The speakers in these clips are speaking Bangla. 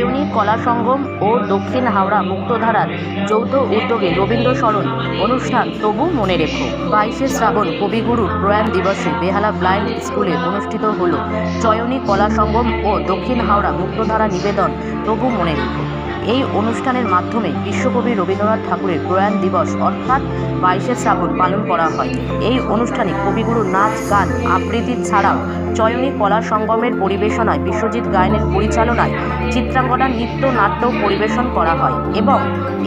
চয়নী কলা সঙ্গম ও দক্ষিণ হাওড়া মুক্তধারার যৌথ উদ্যোগে রবীন্দ্র স্মরণ অনুষ্ঠান তবু মনে রেখো। বাইশে শ্রাবণ কবিগুরুর প্রয়াণ দিবসে বেহালা ব্লাইন্ড স্কুলে অনুষ্ঠিত হল চয়নী কলা সঙ্গম ও দক্ষিণ হাওড়া মুক্তধারা নিবেদন, তবু মনে রেখো। এই অনুষ্ঠানের মাধ্যমে বিশ্বকবি রবীন্দ্রনাথ ঠাকুরের প্রয়াণ দিবস অর্থাৎ বাইশে শ্রাবণ পালন করা হয়। এই অনুষ্ঠানে কবিগুরু নাচ, গান, আবৃত্তি ছাড়াও চয়নী কলা সঙ্গমের পরিবেশনায় বিশ্বজিৎ গায়নের পরিচালনায় চিত্রাঙ্গনা নৃত্য নাট্য পরিবেশন করা হয় এবং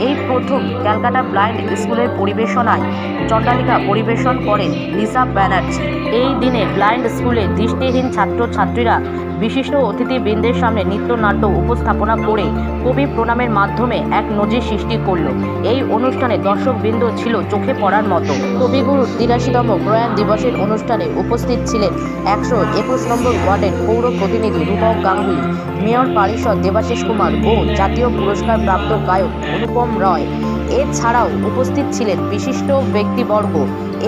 এই প্রথম ক্যালকাটা ব্লাইন্ড স্কুলের পরিবেশনায় চণ্ডালিকা পরিবেশন করেন লিসা ব্যানার্জি। এই দিনে ব্লাইন্ড স্কুলে দৃষ্টিহীন ছাত্রছাত্রীরা বিশিষ্ট অতিথিবৃন্দের সামনে নৃত্যনাট্য উপস্থাপনা করে কবি প্রণামের মাধ্যমে এক নজির সৃষ্টি করল। এই অনুষ্ঠানে দর্শকবৃন্দ ছিল চোখে পড়ার মতো। কবিগুরুর তিরাশিতম প্রয়াণ দিবসের অনুষ্ঠানে উপস্থিত ছিলেন একশো একুশ নম্বর ওয়ার্ডের পৌর প্রতিনিধি রূপক গাঙ্গুলি, মেয়র পারিষদ দেবাশিস কুমার ও জাতীয় পুরস্কার প্রাপ্ত গায়ক অনুপম রয়। এছাড়াও উপস্থিত ছিলেন বিশিষ্ট ব্যক্তিবর্গ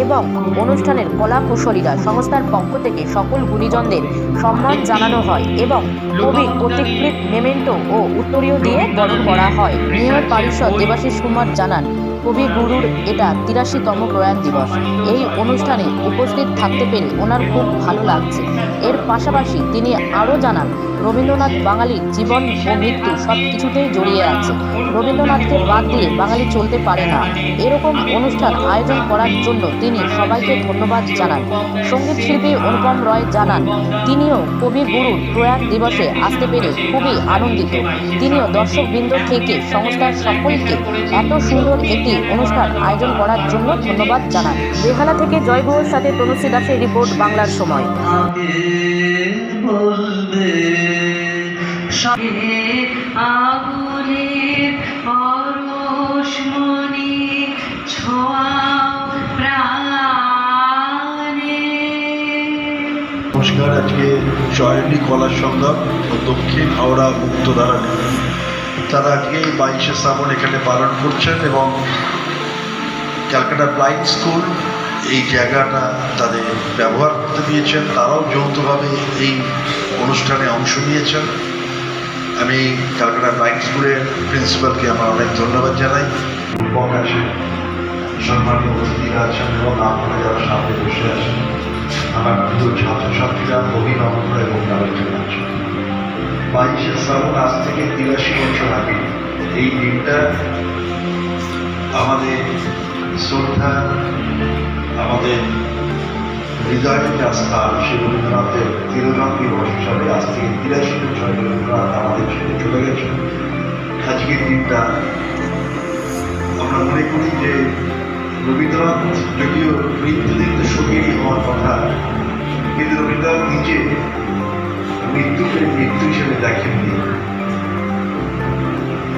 এবং অনুষ্ঠানের কলা কুশলীরা সংস্থার পক্ষ থেকে সকল গুণীজনদের সম্মান জানানো হয় এবং কবির প্রতিকৃত মেমেন্টো ও উত্তরীয় দিয়ে বরণ করা হয়। মেয়র পারিষদ দেবাশিস কুমার জানান, কবি গুরুর এটা তিরাশিতম প্রয়াণ দিবস। এই অনুষ্ঠানে উপস্থিত থাকতে পেরে ওনার খুব ভালো লাগছে। এর পাশাপাশি তিনি আরও জানান, রবীন্দ্রনাথ বাঙালির জীবন ও মৃত্যু সব কিছুতেই জড়িয়ে আছে। রবীন্দ্রনাথকে বাদ দিয়ে বাঙালি চলতে পারে না। এরকম অনুষ্ঠান আয়োজন করার জন্য তিনি সবাইকে ধন্যবাদ জানান। সংগীত শিল্পী অনুপম রয় জানান, তিনিও কবি গুরুর প্রয়াণ দিবসে আসতে পেরে খুবই আনন্দিত। তিনিও দর্শকবৃন্দ থেকে সংস্থার সকলকে এত সুন্দর একটি অনুষ্ঠান আয়োজন করার জন্য ধন্যবাদ জানান। বেহালা থেকে জয় সাথে তনুশ্রী দাসের রিপোর্ট বাংলার সময়। নমস্কার, আজকে জয়নী কলা সংগ্রাম ও দক্ষিণ হাওড়া মুক্তধারা তারা আজকে এই বাইশে শ্রাবণ এখানে পালন করছেন এবং ক্যালকাটা ব্লাইন্ড স্কুল এই জায়গাটা তাদের ব্যবহার করতে দিয়েছেন। তারাও যৌথভাবে এই অনুষ্ঠানে অংশ নিয়েছেন। আমি ক্যালকাটা ব্লাইন্ড স্কুলের প্রিন্সিপালকে আমার অনেক ধন্যবাদ জানাই। এবং আছে সম্মানীয় অতিথিরা আছেন এবং আপনারা যারা সামনে বসে আছেন। আমার প্রিয় ছাত্রছাত্রীরা অভিভাবকরা এবং আছে বাইশে শ্রাবণ আজ থেকে তিরাশি বছর আগে, এই দিনটা আমাদের শ্রদ্ধা, আমাদের হৃদয়ের আস্থা সে রবীন্দ্রনাথের তিরোধান দিবস হিসাবে আজ থেকে তিরাশি বছর রবীন্দ্রনাথ আমাদের ছেড়ে চলে গেছে আজকের দিনটা আমরা মনে করি যে রবীন্দ্রনাথ যদিও মৃত্যুদিন শোকেরই হওয়ার কথা, কিন্তু রবীন্দ্রনাথ নিজে মৃত্যুকে মৃত্যু হিসেবে দেখেননি।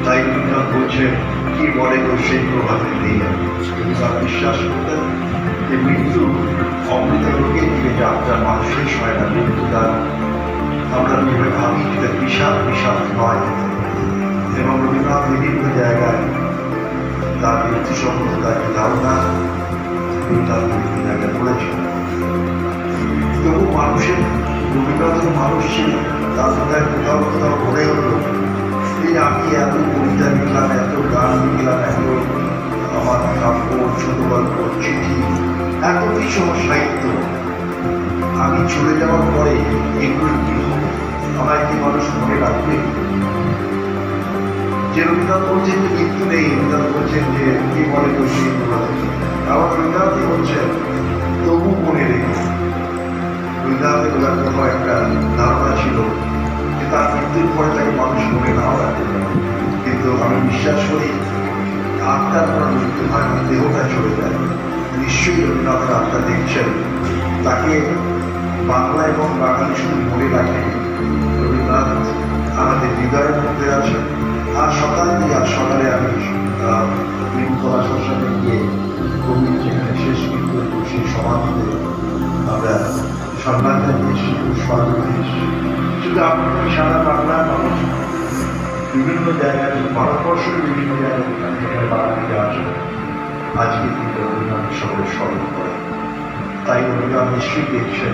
তাই রবীন্দ্রনাথ বলছেন, কি বলে তো সেই প্রভাবে নেই তার বিশ্বাস করতেন যে মৃত্যু অমৃত লোকে দিকে যাত্রা মানুষ শেষ হয় না মৃত্যু তার। আমরা যেভাবে ভাবি বিশাল বিশাল নয় তিনি তার বিভিন্ন জায়গায় বলেছেন তবু মানুষের রবীন্দ্রনাথের মানুষ ছিল কোথায় কোথাও কোথাও মনে হলো এই আমি এত কবিতা লিখলাম এত গান লিখলাম এত আমার কাব্য ছোট গল্প চিঠি এত কিছু আমার সাহিত্য আমি চলে যাওয়ার পরে এগুলো কি হবে আমায় কি মানুষ মনে রাখবে যে রবীন্দ্রনাথ বলছেন যে মৃত্যু নেই রবীন্দ্রনাথ বলছেন যে কি বলে তো আবার রবীন্দ্রনাথই বলছেন তবু মনে রেখো। রবীন্দ্রনাথের ওনার কোনো একটা ধারণা ছিল যে তার মৃত্যুর পরে তাকে মানুষ মনে নাও রাখতে কিন্তু আমি বিশ্বাস করি, আত্মার কোনো মৃত্যু হয় না দেহটা চলে যায়। নিশ্চয়ই রবীন্দ্রনাথের আত্মা দেখছেন। তাকে বাংলা এবং বাঙালি শুধু মনে রাখে। রবীন্দ্রনাথ আমাদের হৃদয়ের মধ্যে আছেন। আর সকাল দিয়ে আজ সকালে আমি কলা শ্মশানে গিয়ে কবি যেখানে শেষ কিন্তু সেই সমাধিতে আমরা সম্মান জানিয়েছি পুষ্পাঞ্জলি দিয়েছি শুধু আপনার সারা বাংলার মানুষ, বিভিন্ন জায়গায়, ভারতবর্ষের বিভিন্ন জায়গায় যেখানে যেখানে বাঙালিরা আসে। আজকে তিনি রবীন্দ্রনাথ সকলে স্মরণ করে। তাই রবীন্দ্রনাথ নিশ্চয়ই দেখছেন।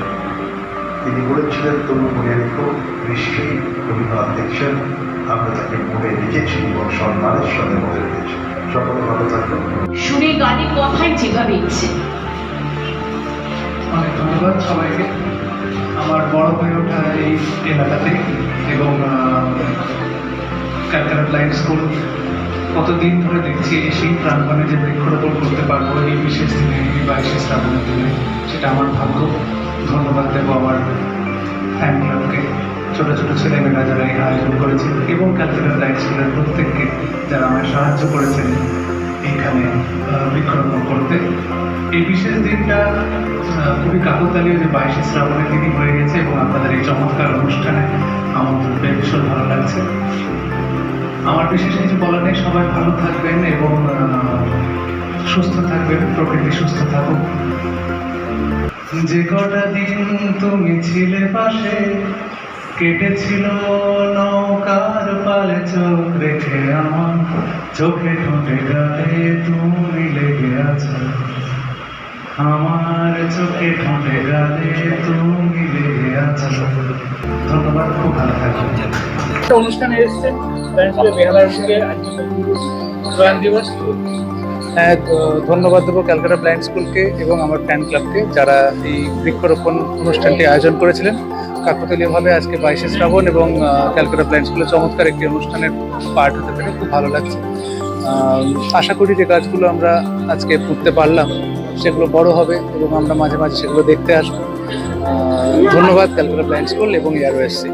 তিনি বলেছিলেন তবু মনে রেখো নিশ্চয়ই রবীন্দ্রনাথ দেখছেন আমরা তাকে মনে রেখেছি এবং সম্মানের সাথে মনে রেখেছি। সকলে ভালো থাকবেন শুনে গানের কথাই যেভাবে ইচ্ছে। অনেক ধন্যবাদ সবাইকে। আমার বড় হয়ে ওঠা এই এলাকাতে এবং ক্যালকাটা ব্লাইন্ড স্কুল কতদিন ধরে দেখছি এই সেই প্রাঙ্গণে যে বৃক্ষরোপণ করতে পারব এই বিশেষ দিনে এই বাইশে শ্রাবণের দিনে সেটা আমার ভাগ্য। ধন্যবাদ দেবো আমার ফ্যান ক্লাবকে ছোটো ছোটো ছেলেমেয়েরা যারা এই আয়োজন করেছে এবং ক্যালকাটা ব্লাইন্ড স্কুলের প্রত্যেককে যারা আমায় সাহায্য করেছেন এইখানে আহ, বৃক্ষরোপণ করতে। এই বিশেষ দিনটা খুবই কাকতালীয় যে বাইশে শ্রাবণের দিনই হয়ে গেছে এবং আপনাদের এই চমৎকার অনুষ্ঠানে আমন্ত্রণ পেয়ে ভীষণ ভালো লাগছে। আমার বিশেষ কিছু বলার নেই সবাই ভালো থাকবেন এবং সুস্থ থাকবেন প্রকৃতি সুস্থ থাকুক। যে কটা দিন তুমি ছিলে পাশে, কেটেছিল নৌকার পালে চোখ রেখে আমার, চোখে ঠোঁটে গায়ে তুমি লেগে আছো। আমার চোখে ঠোঁটে গালে তুমি লেগে আছো। ধন্যবাদ, খুব ভালো থাকবেন অনুষ্ঠানে এসেছেন বেহালার সঙ্গে আজকে দিবস। ধন্যবাদ দেবো ক্যালকাটা ব্লাইন্ড স্কুলকে এবং আমার ফ্যান ক্লাবকে যারা এই বৃক্ষরোপণ অনুষ্ঠানটি আয়োজন করেছিলেন। কাকতালীয়ভাবে আজকে বাইশে শ্রাবণ এবং ক্যালকাটা ব্লাইন্ড স্কুলে চমৎকার একটি অনুষ্ঠানের পার্ট হতে পেরে খুব ভালো লাগছে। আশা করি যে কাজগুলো আমরা আজকে করতে পারলাম, সেগুলো বড় হবে এবং আমরা মাঝে মাঝে সেগুলো দেখতে আসব। ধন্যবাদ ক্যালকাটা ব্লাইন্ড স্কুল এবং এয়ারওয়েসি